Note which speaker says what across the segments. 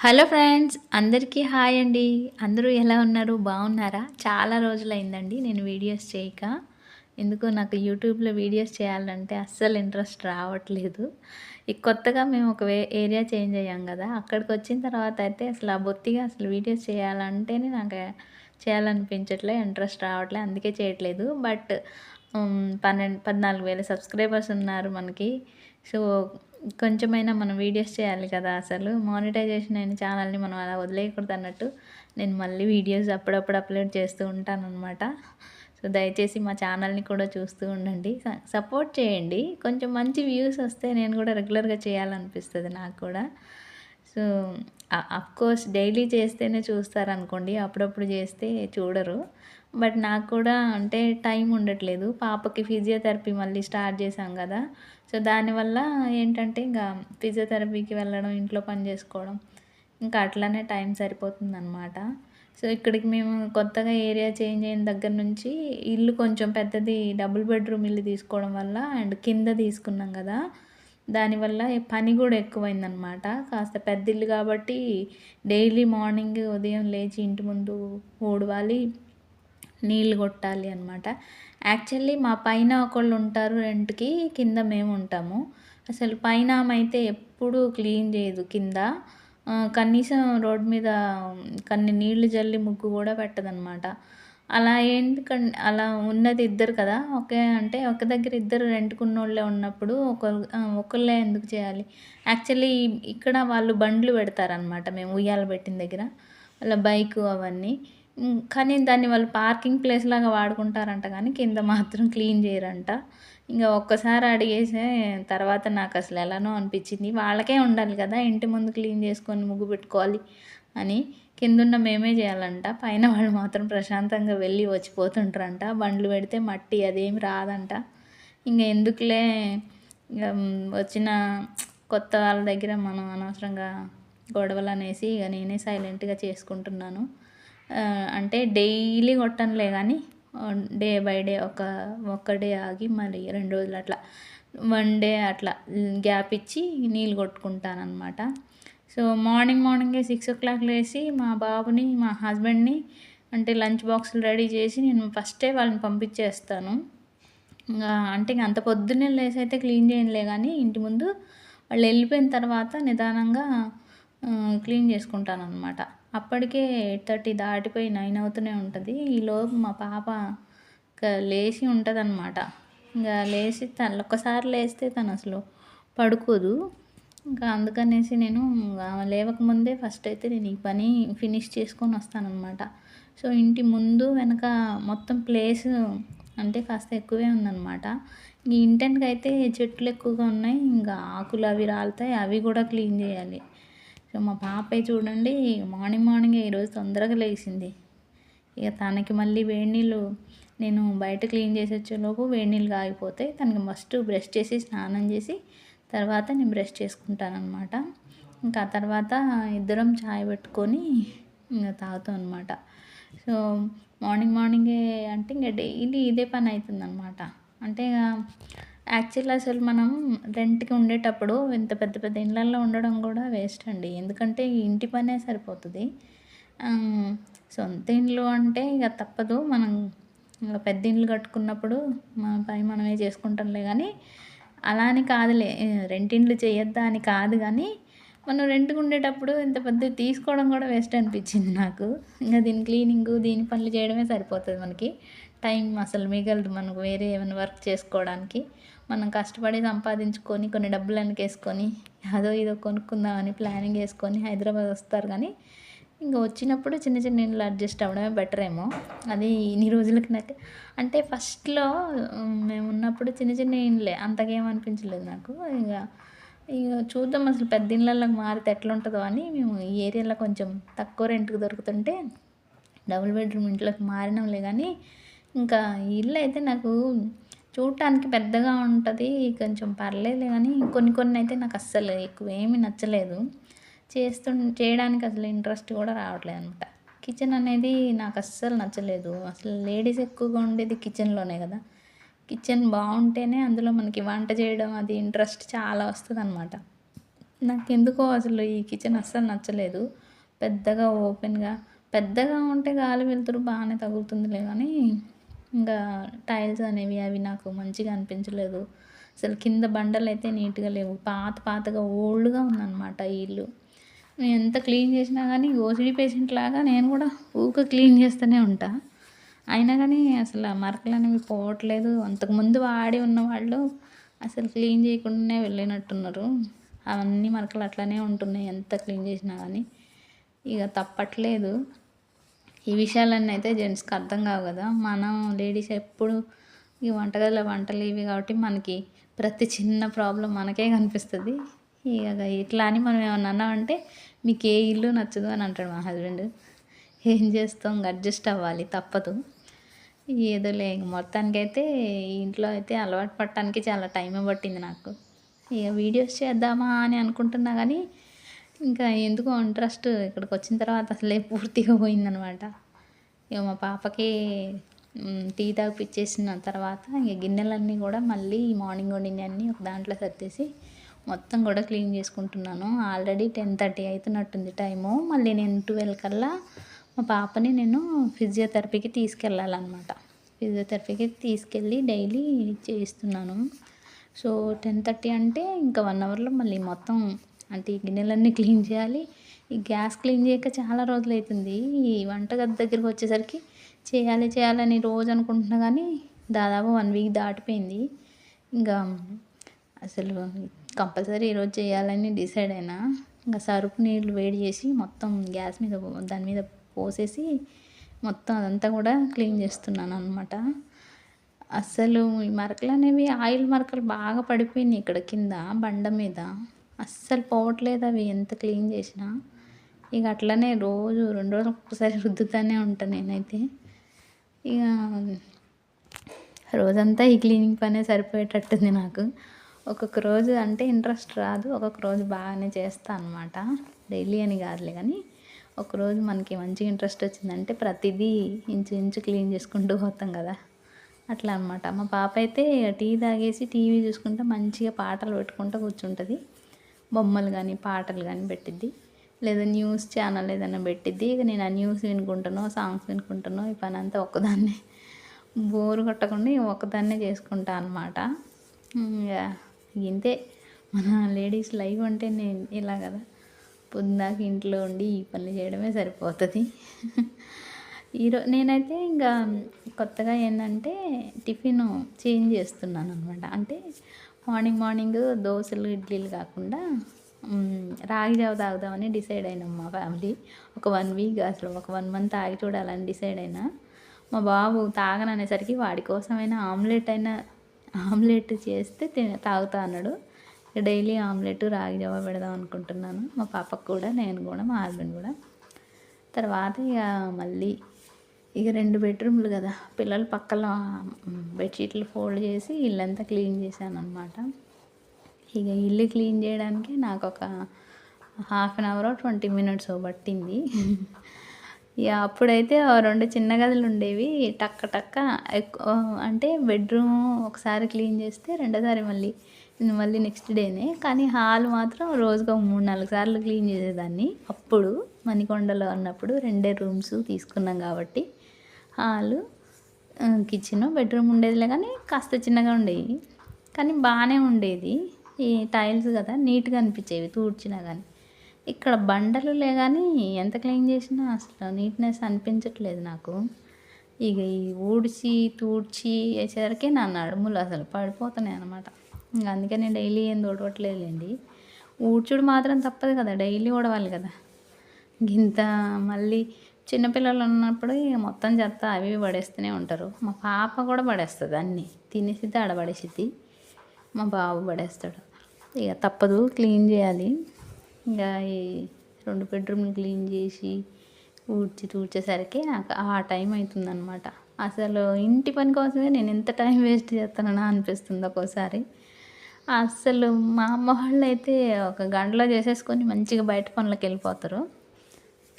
Speaker 1: Hello friends అందరికీ hi అండి. అందరూ ఎలా ఉన్నారు? బాగున్నారా? చాలా రోజులైందండి నేను వీడియోస్ చేయక. ఎందుకు నాకు యూట్యూబ్లో వీడియోస్ చేయాలంటే అస్సలు ఇంట్రెస్ట్ రావట్లేదు. ఈ కొత్తగా మేము ఒక వే ఏరియా చేంజ్ అయ్యాం కదా అక్కడికి వచ్చిన తర్వాత అయితే అసలు ఆ బొత్తిగా అసలు వీడియోస్ చేయాలంటేనే నాకు చేయాలనిపించట్లే ఇంట్రెస్ట్ రావట్లేదు అందుకే చేయట్లేదు. బట్ పన్నెండు పద్నాలుగు వేల సబ్స్క్రైబర్స్ ఉన్నారు మనకి. సో కొంచెమైనా మనం వీడియోస్ చేయాలి కదా అసలు. మానిటైజేషన్ అయిన ఛానల్ని మనం అలా వదిలేయకూడదు అన్నట్టు నేను మళ్ళీ వీడియోస్ అప్పుడప్పుడు అప్లోడ్ చేస్తూ ఉంటాను అనమాట సో దయచేసి మా ఛానల్ని కూడా చూస్తూ ఉండండి. సపోర్ట్ చేయండి. కొంచెం మంచి వ్యూస్ వస్తే నేను కూడా రెగ్యులర్గా చేయాలనిపిస్తుంది నాకు కూడా. సో కోర్స్ డైలీ చేస్తేనే చూస్తారనుకోండి. అప్పుడప్పుడు చేస్తే చూడరు. బట్ నాకు కూడా అంటే టైం ఉండట్లేదు. పాపకి ఫిజియోథెరపీ మళ్ళీ స్టార్ట్ చేశాం కదా. సో దానివల్ల ఏంటంటే ఇంకా ఫిజియోథెరపీకి వెళ్ళడం ఇంట్లో పని చేసుకోవడం ఇంకా అట్లానే టైం సరిపోతుంది అనమాట సో ఇక్కడికి మేము కొత్తగా ఏరియా చేంజ్ అయిన దగ్గర నుంచి ఇల్లు కొంచెం పెద్దది డబుల్ బెడ్రూమ్ ఇల్లు తీసుకోవడం వల్ల అండ్ కింద తీసుకున్నాం కదా. దానివల్ల పని కూడా ఎక్కువైందనమాట కాస్త పెద్ద ఇల్లు కాబట్టి డైలీ మార్నింగ్ ఉదయం లేచి ఇంటి ముందు ఊడవాలి నీళ్ళు కొట్టాలి అనమాట యాక్చువల్లీ మా పైన ఒకళ్ళు ఉంటారు రెంట్కి కింద మేము ఉంటాము. అసలు పైన అయితే ఎప్పుడూ క్లీన్ చేయదు కింద. కనీసం రోడ్ మీద కొన్ని నీళ్ళు జల్లి ముగ్గు కూడా పెట్టదనమాట అలా ఎందుకంటే అలా ఉన్నది ఇద్దరు కదా. ఒకే అంటే ఒక దగ్గర ఇద్దరు రెంట్కున్నోళ్ళే ఉన్నప్పుడు ఒకరు ఒకళ్ళే ఎందుకు చేయాలి? యాక్చువల్లీ ఇక్కడ వాళ్ళు బండ్లు పెడతారనమాట మేము ఉయ్యాల పెట్టిన దగ్గర. వాళ్ళ బైక్ అవన్నీ. కానీ దాన్ని వాళ్ళు పార్కింగ్ ప్లేస్ లాగా వాడుకుంటారంట కానీ కింద మాత్రం క్లీన్ చేయరంట. ఇంకా ఒక్కసారి అడిగేసే తర్వాత నాకు అసలు ఎలానో అనిపించింది. వాళ్ళకే ఉండాలి కదా ఇంటి ముందు క్లీన్ చేసుకొని ముగ్గు పెట్టుకోవాలి అని. కిందున్న మేమే చేయాలంట. పైన వాళ్ళు మాత్రం ప్రశాంతంగా వెళ్ళి వచ్చిపోతుంటారంట. బండ్లు పెడితే మట్టి అదేమి రాదంట. ఇంకా ఎందుకులే వచ్చిన కొత్త వాళ్ళ దగ్గర మనం అనవసరంగా గొడవలు అనేసి ఇక నేనే సైలెంట్గా చేసుకుంటున్నాను. అంటే డైలీ కొట్టనులే కానీ డే బై డే ఒక ఒక్క డే ఆగి మళ్ళీ రెండు రోజులు అట్లా వన్ డే అట్లా గ్యాప్ ఇచ్చి నీళ్ళు కొట్టుకుంటానమాట సో మార్నింగ్ మార్నింగే సిక్స్ ఓ క్లాక్ లేచి మా బాబుని మా హస్బెండ్ని అంటే లంచ్ బాక్సులు రెడీ చేసి నేను ఫస్టే వాళ్ళని పంపించేస్తాను. ఇంకా అంటే ఇంక అంత పొద్దున్నే లేసి అయితే క్లీన్ చేయనులే కానీ ఇంటి ముందు వాళ్ళు వెళ్ళిపోయిన తర్వాత నిదానంగా క్లీన్ చేసుకుంటాను అనమాట అప్పటికే ఎయిట్ థర్టీ దాటిపోయి నైన్ అవుతూనే ఉంటుంది. ఈలోపు మా పాప లేచి ఉంటుంది అనమాట ఇంకా లేచి తను ఒక్కసారి లేస్తే తను అసలు పడుకోదు. ఇంకా అందుకనేసి నేను లేవకముందే ఫస్ట్ అయితే నేను ఈ పని ఫినిష్ చేసుకొని వస్తానన్నమాట. సో ఇంటి ముందు వెనక మొత్తం ప్లేస్ అంటే కాస్త ఎక్కువే ఉందన్నమాట. ఈ ఇంటెన్కి అయితే చెట్లు ఎక్కువగా ఉన్నాయి. ఇంకా ఆకులు అవి రాలుతాయి. అవి కూడా క్లీన్ చేయాలి. సో మా పాపే చూడండి మార్నింగ్ మార్నింగ్ ఈరోజు తొందరగా లేచింది. ఇక తనకి మళ్ళీ వేడి నీళ్ళు నేను బయట క్లీన్ చేసి వచ్చేలోపు వేడి నీళ్ళు కాగిపోతాయి తనకి ఫస్ట్ బ్రష్ చేసి స్నానం చేసి తర్వాత నేను బ్రష్ చేసుకుంటానమాట ఇంకా తర్వాత ఇద్దరం చాయ్ పెట్టుకొని ఇంకా తాగుతాం అనమాట సో మార్నింగ్ మార్నింగే అంటే ఇంకా డైలీ ఇదే పని అవుతుంది అనమాట అంటే యాక్చువల్ అసలు మనం రెంట్కి ఉండేటప్పుడు ఇంత పెద్ద పెద్ద ఇళ్ళల్లో ఉండడం కూడా వేస్ట్ అండి. ఎందుకంటే ఇంటి పనే సరిపోతుంది. సొంత ఇండ్లు అంటే ఇక తప్పదు. మనం పెద్ద ఇండ్లు కట్టుకున్నప్పుడు మన పని మనమే చేసుకుంటాంలే కానీ అలా అని కాదులే. రెంటిండ్లు చేయొద్దా అని కాదు కానీ మనం రెంట్కి ఉండేటప్పుడు ఇంత పెద్ద తీసుకోవడం కూడా వేస్ట్ అనిపించింది నాకు. ఇంకా దీని క్లీనింగ్ దీని పనులు చేయడమే సరిపోతుంది మనకి. టైం అసలు మిగలదు మనకు. వేరే ఏమైనా వర్క్ చేసుకోవడానికి. మనం కష్టపడి సంపాదించుకొని కొన్ని డబ్బులు వెనకేసుకొని అదో ఇదో కొనుక్కుందామని ప్లానింగ్ వేసుకొని హైదరాబాద్ వస్తారు కానీ ఇంకా వచ్చినప్పుడు చిన్న చిన్న ఇంట్లో అడ్జస్ట్ అవ్వడమే బెటర్ ఏమో. అది ఇన్ని రోజులకి నాకు. అంటే ఫస్ట్లో మేము ఉన్నప్పుడు చిన్న చిన్న ఇండ్లే అంతగా ఏమనిపించలేదు నాకు. ఇంకా ఇక చూద్దాం అసలు పెద్ద ఇళ్ళకి మారితే ఎట్లుంటుందో అని మేము ఈ ఏరియాలో కొంచెం తక్కువ రెంట్కి దొరుకుతుంటే డబుల్ బెడ్రూమ్ ఇంట్లోకి మారినాంలే కానీ ఇంకా ఇల్లు అయితే నాకు చూడటానికి పెద్దగా ఉంటుంది కొంచెం పర్లేదు కానీ కొన్ని కొన్ని అయితే నాకు అస్సలు ఎక్కువ ఏమీ నచ్చలేదు. చేస్తు చేయడానికి అసలు ఇంట్రెస్ట్ కూడా రావట్లేదు అనమాట కిచెన్ అనేది నాకు అస్సలు నచ్చలేదు. అసలు లేడీస్ ఎక్కువగా ఉండేది కిచెన్లోనే కదా. కిచెన్ బాగుంటేనే అందులో మనకి వంట చేయడం అది ఇంట్రెస్ట్ చాలా వస్తుంది అనమాట నాకు ఎందుకో అసలు ఈ కిచెన్ అస్సలు నచ్చలేదు. పెద్దగా ఓపెన్గా పెద్దగా ఉంటే గాలి వెలుతురు బాగానే తగులుతుందిలే కానీ ఇంకా టైల్స్ అనేవి అవి నాకు మంచిగా అనిపించలేదు. అసలు కింద బండలు అయితే నీట్గా లేవు. పాత పాతగా ఓల్డ్గా ఉందన్నమాట ఈ ఇల్లు. ఎంత క్లీన్ చేసినా కానీ ఓసిడి పేషెంట్ లాగా నేను కూడా ఊక క్లీన్ చేస్తూనే ఉంటా. అయినా కానీ అసలు ఆ మరకలు అనేవి పోవట్లేదు. అంతకుముందు వాడి ఉన్న వాళ్ళు అసలు క్లీన్ చేయకుండానే వెళ్ళినట్టున్నారు. అవన్నీ మరకలు అట్లనే ఉంటున్నాయి. ఎంత క్లీన్ చేసినా కానీ ఇక తప్పట్లేదు. ఈ విషయాలన్నీ అయితే జెంట్స్కి అర్థం కావు కదా. మనం లేడీస్ ఎప్పుడు ఈ వంటగదిలో వంటలు ఇవి కాబట్టి మనకి ప్రతి చిన్న ప్రాబ్లం మనకే కనిపిస్తుంది. ఇక ఇట్లా అని మనం ఏమన్నా అన్నామంటే మీకు ఏ ఇల్లు నచ్చదు అని అంటాడు మా హస్బెండ్. ఏం చేస్తాం? అడ్జస్ట్ అవ్వాలి తప్పదు. ఏదో లే మొత్తానికైతే ఇంట్లో అయితే అలవాటు పడటానికి చాలా టైం పట్టింది నాకు. ఇక వీడియోస్ చేద్దామా అని అనుకుంటున్నా కానీ ఇంకా ఎందుకో ఇంట్రెస్ట్ ఇక్కడికి వచ్చిన తర్వాత అసలే పూర్తిగా పోయిందనమాట. ఇక మా పాపకి టీ తాగిపిచ్చేసిన తర్వాత ఇక గిన్నెలన్నీ కూడా మళ్ళీ మార్నింగ్ వండిన అన్నీ ఒక దాంట్లో సర్దేసి మొత్తం కూడా క్లీన్ చేసుకుంటున్నాను. ఆల్రెడీ టెన్ థర్టీ అవుతున్నట్టుంది టైము. మళ్ళీ నేను ట్వెల్వ్ కల్లా మా పాపని నేను ఫిజియోథెరపీకి తీసుకెళ్ళాలన్నమాట. ఫిజియోథెరపీకి తీసుకెళ్ళి డైలీ చేయిస్తున్నాను. సో టెన్ థర్టీ అంటే ఇంకా వన్ అవర్లో మళ్ళీ మొత్తం అంటే ఈ గిన్నెలన్నీ క్లీన్ చేయాలి. ఈ గ్యాస్ క్లీన్ చేయక చాలా రోజులు అవుతుంది ఈ వంటగది దగ్గరికి వచ్చేసరికి చేయాలి చేయాలని రోజు అనుకుంటున్నా కానీ దాదాపు వన్ వీక్ దాటిపోయింది. ఇంకా అసలు కంపల్సరీ ఈరోజు చేయాలని డిసైడ్ అయినా ఇంకా సరుపు నీళ్ళు వేడి చేసి మొత్తం గ్యాస్ మీద దాని మీద పోసేసి మొత్తం అదంతా కూడా క్లీన్ చేస్తున్నాను అనమాట అసలు ఈ మరకలు అనేవి ఆయిల్ మరకలు బాగా పడిపోయినాయి ఇక్కడ కింద బండ మీద. అస్సలు పోవట్లేదు అవి ఎంత క్లీన్ చేసినా. ఇక అట్లనే రోజు రెండు రోజులకు ఒకసారి రుద్దుతానే ఉంటాను నేనైతే. ఇక రోజంతా ఈ క్లీనింగ్ పనే సరిపోయేటట్టుంది నాకు. ఒక్కొక్క రోజు అంటే ఇంట్రెస్ట్ రాదు. ఒక్కొక్క రోజు బాగానే చేస్తాను అనమాట డైలీ అని కాదులే కానీ ఒకరోజు మనకి మంచిగా ఇంట్రెస్ట్ వచ్చిందంటే ప్రతిదీ ఇంచు ఇంచు క్లీన్ చేసుకుంటూ పోతాం కదా. అట్లా అనమాట మా పాప అయితే టీ తాగేసి టీవీ చూసుకుంటే మంచిగా పాటలు పెట్టుకుంటూ కూర్చుంటుంది. బొమ్మలు కానీ పాటలు కానీ పెట్టిద్ది. లేదా న్యూస్ ఛానల్ ఏదైనా పెట్టిద్ది. ఇక నేను ఆ న్యూస్ వినుకుంటానో సాంగ్స్ వినుకుంటానో ఈ పని అంతా ఒక్కదాన్నే. బోరు కొట్టకుండా ఒక్కదాన్నే చేసుకుంటా అనమాట ఇంకా ఇంతే. మన లేడీస్ లైఫ్ అంటే నేను ఇలా కదా. పొద్దున్నాక ఇంట్లో ఉండి ఈ పనులు చేయడమే సరిపోతుంది. ఈరో నేనైతే ఇంకా కొత్తగా ఏంటంటే టిఫిన్ చేంజ్ చేస్తున్నాను అనమాట అంటే మార్నింగ్ మార్నింగ్ దోశలు ఇడ్లీలు కాకుండా రాగి జావ తాగుదామని డిసైడ్ అయినాం మా ఫ్యామిలీ. ఒక వన్ వీక్ అసలు ఒక వన్ మంత్ ఆగి చూడాలని డిసైడ్ అయినా. మా బాబు తాగననేసరికి వాడి కోసమైనా ఆమ్లెట్ అయినా ఆమ్లెట్ చేస్తే తిన తాగుతా అన్నాడు. డైలీ ఆమ్లెట్ రాగి జావ పెడదాం అనుకుంటున్నాను. మా పాపకు కూడా నేను కూడా మా హస్బెండ్ కూడా. తర్వాత ఇక మళ్ళీ ఇక రెండు బెడ్రూమ్లు కదా. పిల్లలు పక్కన బెడ్షీట్లు ఫోల్డ్ చేసి ఇల్లంతా క్లీన్ చేశాను అనమాట ఇక ఇల్లు క్లీన్ చేయడానికి నాకు ఒక half an hour twenty minutes పట్టింది. ఇక అప్పుడైతే ఆ రెండు చిన్న గదులు ఉండేవి. టక్క టక్క అంటే బెడ్రూమ్ ఒకసారి క్లీన్ చేస్తే రెండోసారి మళ్ళీ మళ్ళీ నెక్స్ట్ డేనే. కానీ హాల్ మాత్రం రోజుకు మూడు నాలుగు సార్లు క్లీన్ చేసేదాన్ని. అప్పుడు మణికొండలో ఉన్నప్పుడు రెండే రూమ్స్ తీసుకున్నాం కాబట్టి. హాలు కిచెన్ బెడ్రూమ్ ఉండేదిలే కానీ కాస్త చిన్నగా ఉండేవి. కానీ బాగానే ఉండేది. ఈ టైల్స్ కదా నీట్గా అనిపించేవి తూడ్చినా కానీ ఇక్కడ బండలు లే కానీ ఎంత క్లీన్ చేసినా అసలు నీట్నెస్ అనిపించట్లేదు నాకు. ఇక ఈ ఊడ్చి తూడ్చి వేసేసరికి నా నడుములు అసలు పడిపోతున్నాయి అనమాట అందుకే నేను డైలీ ఏం తోడవట్లేదులేండి. ఊడ్చుడు మాత్రం తప్పదు కదా డైలీ ఊడవాలి కదా. ఇంత మళ్ళీ చిన్నపిల్లలు ఉన్నప్పుడు ఇక మొత్తం చెత్త అవి ఇవి పడేస్తూనే ఉంటారు. మా పాప కూడా పడేస్తుంది అన్నీ. తినేసిద్ది ఆడ పడేసిద్ది. మా బాబు పడేస్తాడు. ఇక తప్పదు క్లీన్ చేయాలి. ఇంకా ఈ రెండు బెడ్రూమ్లు క్లీన్ చేసి ఊడ్చి తూడ్చేసరికి నాకు ఆ టైం అవుతుందన్నమాట అసలు ఇంటి పని కోసమే నేను ఎంత టైం వేస్ట్ చేస్తానో అనిపిస్తుంది ఒక్కోసారి. అసలు మా అమ్మ వాళ్ళు అయితే ఒక గంటలో చేసేసుకొని మంచిగా బయట పనులకు వెళ్ళిపోతారు.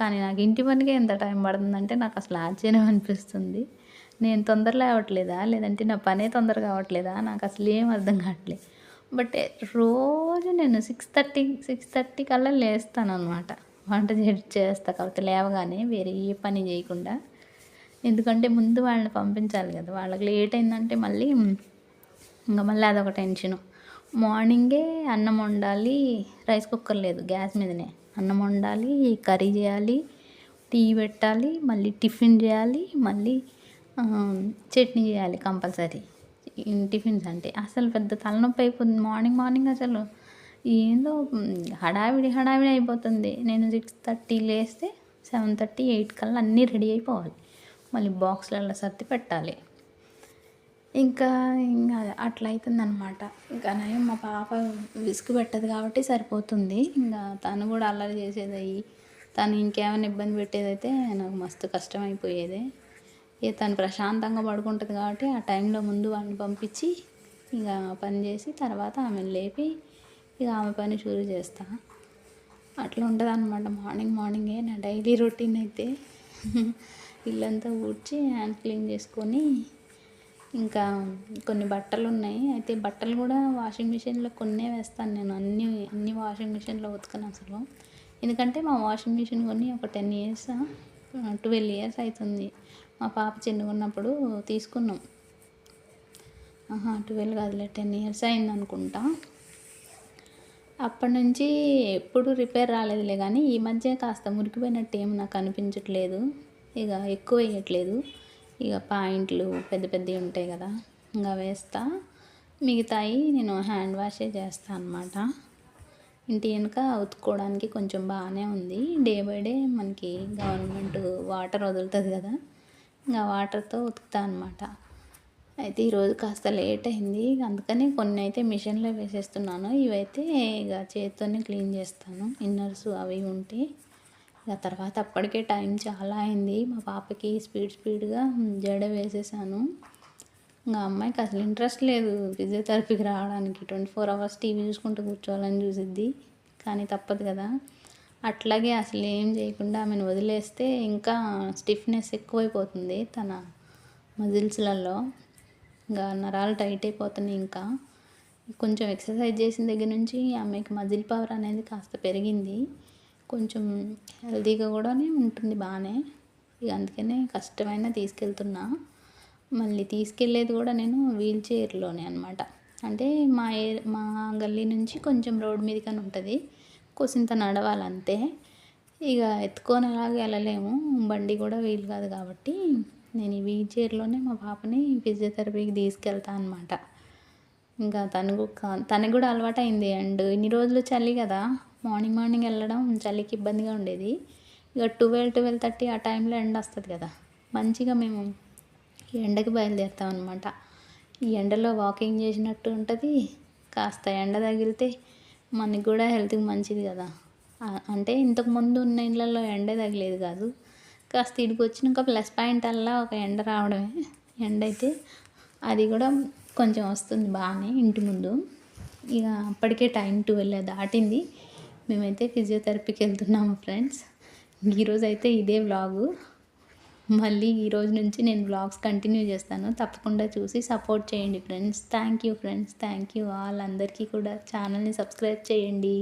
Speaker 1: కానీ నాకు ఇంటి పనికే ఎంత టైం పడుతుందంటే నాకు అసలు ఆశ్చర్యం అనిపిస్తుంది. నేను తొందరలో అవ్వట్లేదా లేదంటే నా పనే తొందరగా అవ్వట్లేదా నాకు అసలు ఏం అర్థం కావట్లేదు. బట్ రోజు నేను సిక్స్ థర్టీ సిక్స్ థర్టీ కల్లా లేస్తాను అనమాట వంట చేస్తా కాకపోతే లేవగానే వేరే ఏ పని చేయకుండా. ఎందుకంటే ముందు వాళ్ళని పంపించాలి కదా. వాళ్ళకి లేట్ అయిందంటే మళ్ళీ ఇంకా మళ్ళీ అదొక టెన్షను. మార్నింగే అన్నం వండాలి రైస్ కుక్కర్ లేదు గ్యాస్ మీదనే. అన్నం వండాలి కర్రీ చేయాలి టీ పెట్టాలి మళ్ళీ టిఫిన్ చేయాలి మళ్ళీ చట్నీ చేయాలి కంపల్సరీ. టిఫిన్స్ అంటే అసలు పెద్ద తలనొప్పి అయిపోతుంది. మార్నింగ్ మార్నింగ్ అసలు ఏందో హడావిడి హడావిడి అయిపోతుంది. నేను సిక్స్ థర్టీ లేస్తే సెవెన్ థర్టీ ఎయిట్ కల్లా అన్నీ రెడీ అయిపోవాలి. మళ్ళీ బాక్స్లలో సర్ది పెట్టాలి. ఇంకా ఇంకా అట్లా అవుతుంది అనమాట ఇంకా నయం మా పాప విసుగు పెట్టదు కాబట్టి సరిపోతుంది. ఇంకా తను కూడా అల్లరి చేసేది అయ్యి తను ఇంకేమైనా ఇబ్బంది పెట్టేదైతే నాకు మస్తు కష్టమైపోయేది. ఇక తను ప్రశాంతంగా పడుకుంటుంది కాబట్టి ఆ టైంలో ముందు వాడిని పంపించి ఇక పని చేసి తర్వాత ఆమెను లేపి ఇక ఆమె పని షూరు చేస్తా. అట్లా ఉంటుంది అనమాట మార్నింగ్ మార్నింగే నా డైలీ రొటీన్ అయితే. ఇల్లంతా ఊడ్చి హ్యాండ్ క్లీన్ చేసుకొని ఇంకా కొన్ని బట్టలు ఉన్నాయి అయితే బట్టలు కూడా వాషింగ్ మిషన్లో కొన్నే వేస్తాను నేను. అన్ని అన్ని వాషింగ్ మిషన్లో ఉతకను అసలు. ఎందుకంటే మా వాషింగ్ మిషన్ కొని ఒక టెన్ ఇయర్స్ ట్వెల్వ్ ఇయర్స్ అవుతుంది మా పాప చిన్నగున్నప్పుడు తీసుకున్నాం. ఆహా ట్వెల్వ్ కాదులే టెన్ ఇయర్స్ అయింది అనుకుంటా. అప్పటి నుంచి ఎప్పుడు రిపేర్ రాలేదులే కానీ ఈ మధ్య కాస్త మురికిపోయినట్టు ఏం నాకు అనిపించట్లేదు. ఇక ఎక్కువ వేయట్లేదు. ఇక పాయింట్లు పెద్ద పెద్దవి ఉంటాయి కదా ఇంకా వేస్తా. మిగతాయి నేను హ్యాండ్ వాషే చేస్తాను అనమాట ఇంటి వెనుక ఉతుక్కోవడానికి కొంచెం బాగానే ఉంది. డే బై డే మనకి గవర్నమెంట్ వాటర్ వదులుతుంది కదా ఇంకా వాటర్తో ఉతుకుతా అనమాట అయితే ఈరోజు కాస్త లేట్ అయింది అందుకని కొన్ని అయితే మిషన్లో వేసేస్తున్నాను. ఇవైతే ఇక చేతితోనే క్లీన్ చేస్తాను. ఇన్నర్స్ అవి ఉంటే ఇక తర్వాత అప్పటికే టైం చాలా అయింది. మా పాపకి స్పీడ్ స్పీడ్గా జడ వేసేసాను. ఇంకా అమ్మాయికి అసలు ఇంట్రెస్ట్ లేదు ఫిజియోథెరపీకి రావడానికి. ట్వంటీ ఫోర్ అవర్స్ టీవీ చూసుకుంటూ కూర్చోవాలని చూసిద్ది. కానీ తప్పదు కదా. అట్లాగే అసలు ఏం చేయకుండా ఆమెను వదిలేస్తే ఇంకా స్టిఫ్నెస్ ఎక్కువైపోతుంది తన మజిల్స్లలో. ఇంకా నరాలు టైట్ అయిపోతున్నాయి ఇంకా. కొంచెం ఎక్సర్సైజ్ చేసిన దగ్గర నుంచి ఆమెకి మజిల్ పవర్ అనేది కాస్త పెరిగింది. కొంచెం హెల్తీగా కూడానే ఉంటుంది బాగానే. ఇక అందుకనే కష్టమైన తీసుకెళ్తున్నా. మళ్ళీ తీసుకెళ్ళేది కూడా నేను వీల్ చైర్లోనే అనమాట అంటే మా ఏ మా గల్లీ నుంచి కొంచెం రోడ్ మీదకని ఉంటుంది. కొసింత నడవాలంతే. ఇక ఎత్తుకొని అలాగే వెళ్ళలేము. బండి కూడా వీలు కాదు కాబట్టి నేను ఈ వీల్ చైర్లోనే మా పాపని ఫిజియోథెరపీకి తీసుకెళ్తా అనమాట ఇంకా తను తనకు కూడా అలవాటు అయింది అండ్ ఇన్ని రోజులు చలి కదా. మార్నింగ్ మార్నింగ్ వెళ్ళడం చలికి ఇబ్బందిగా ఉండేది. ఇక ట్వెల్వ్ ట్వెల్వ్ థర్టీ ఆ టైంలో ఎండ వస్తుంది కదా. మంచిగా మేము ఎండకి బయలుదేరుతాం అనమాట ఈ ఎండలో వాకింగ్ చేసినట్టు ఉంటుంది. కాస్త ఎండ తగిలితే మనకి కూడా హెల్త్కి మంచిది కదా. అంటే ఇంతకుముందు ఉన్న ఇళ్ళల్లో ఎండ తగిలేదు కాదు. కాస్త ఇడికి వచ్చినాక ప్లస్ పాయింట్ అల్లా ఒక ఎండ రావడమే. ఎండ అయితే అది కూడా కొంచెం వస్తుంది బాగానే ఇంటి ముందు. ఇక అప్పటికే టైం ట్వెల్వ్ దాటింది. మేమైతే ఫిజియోథెరపీకి వెళ్తున్నాము ఫ్రెండ్స్. ఈరోజు అయితే ఇదే వ్లాగు. మళ్ళీ ఈ రోజు నుంచి నేను వ్లాగ్స్ కంటిన్యూ చేస్తాను. తప్పకుండా చూసి సపోర్ట్ చేయండి friends. Thank you friends. Thank you. All అందరికీ కూడా ఛానల్ని సబ్స్క్రైబ్ చేయండి.